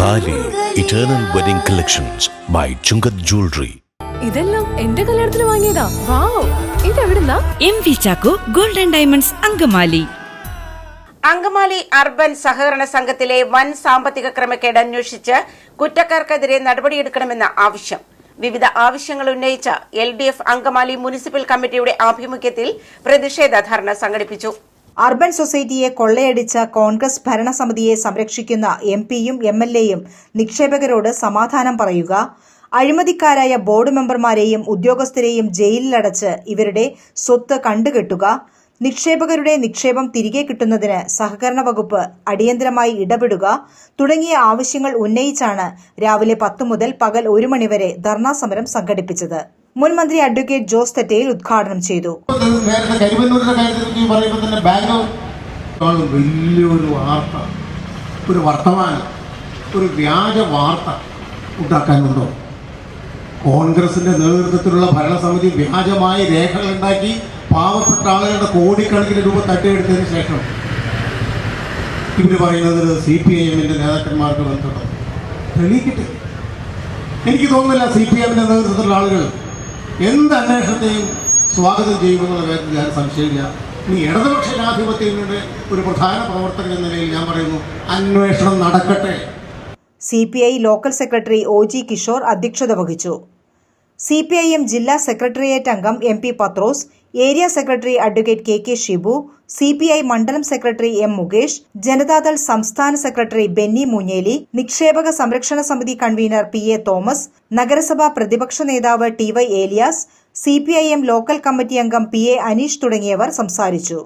Thali eternal wedding collections by Chungath jewellery ഇതെല്ലാം എന്റെ കല്യാണത്തിന് വാങ്ങിയതാ. Wow. ഇതെവിടുന്നാ? M V Chacko golden diamonds Angamaly. Angamaly urban സഹകരണ സംഘത്തിലെ വൻ സാമ്പത്തിക ക്രമക്കേട് അന്വേഷിച്ച് കുറ്റക്കാർക്കെതിരെ നടപടിയെടുക്കണമെന്ന ആവശ്യം. വിവിധ ആവശ്യങ്ങൾ ഉന്നയിച്ച L D F Angamaly municipal കമ്മിറ്റിയുടെ ആഭിമുഖ്യത്തിൽ പ്രതിഷേധ ധർണ സംഘടിപ്പിച്ചു. അർബൻ സൊസൈറ്റിയെ കൊള്ളയടിച്ച കോൺഗ്രസ് ഭരണസമിതിയെ സംരക്ഷിക്കുന്ന എം പിയും എം എൽ എയും നിക്ഷേപകരോട് സമാധാനം പറയുക അഴിമതിക്കാരായ ബോർഡ് മെമ്പർമാരെയും ഉദ്യോഗസ്ഥരെയും ജയിലിലടച്ച് ഇവരുടെ സ്വത്ത് കണ്ടുകെട്ടുക നിക്ഷേപകരുടെ നിക്ഷേപം തിരികെ കിട്ടുന്നതിന് സഹകരണ വകുപ്പ് അടിയന്തരമായി ഇടപെടുക തുടങ്ങിയ ആവശ്യങ്ങൾ ഉന്നയിച്ചാണ് രാവിലെ പത്ത് മുതൽ പകൽ ഒരു മണിവരെ ധർണാ സമരം സംഘടിപ്പിച്ചത്. മുൻ മന്ത്രി അഡ്വക്കേറ്റ് ജോസ് തെറ്റയിൽ ഉദ്ഘാടനം ചെയ്തു. വലിയൊരു വാർത്ത ഒരു വർത്തമാനം ഒരു വ്യാജ വാർത്ത ഉണ്ടാക്കാനുണ്ടോ കോൺഗ്രസിന്റെ നേതൃത്വത്തിലുള്ള ഭരണസമിതി വ്യാജമായ രേഖകൾ ഉണ്ടാക്കി പാവപ്പെട്ട ആളുകളുടെ കോടിക്കണക്കിന് രൂപ തട്ടിയെടുത്തതിന് ശേഷം ഇവർ പറയുന്നത് സി പി ഐ എമ്മിന്റെ നേതാക്കന്മാർക്ക് ബന്ധപ്പെട്ടത് തെളിയിക്കട്ടെ. എനിക്ക് തോന്നുന്നില്ല സി പി എമ്മിന്റെ നേതൃത്വത്തിലുള്ള ആളുകൾ എന്ത് അന്വേഷണത്തെയും സ്വാഗതം ചെയ്യുമെന്നുള്ള കാര്യത്തിൽ ഞാൻ സംശയമില്ല ഇനി ഇടതുപക്ഷ ജനാധിപത്യങ്ങളുടെ ഒരു പ്രധാന പ്രവർത്തകൻ എന്ന നിലയിൽ ഞാൻ പറയുന്നു അന്വേഷണം നടക്കട്ടെ. C P I local secretary O G Kishore അധ്യക്ഷത വഹിച്ചു. സി പി ഐ എം ജില്ലാ സെക്രട്ടേറിയറ്റ് അംഗം M P Pathrose area secretary advocate K K Shibu C P I മണ്ഡലം സെക്രട്ടറി എം മുകേഷ് ജനതാദൾ സംസ്ഥാന സെക്രട്ടറി ബെന്നി മുഞ്ഞേലി നിക്ഷേപക സംരക്ഷണ സമിതി കൺവീനർ പി എ തോമസ് നഗരസഭാ പ്രതിപക്ഷ നേതാവ് T Y Elias C P I M local committee അംഗം പി എ അനീഷ് തുടങ്ങിയവർ സംസാരിച്ചു.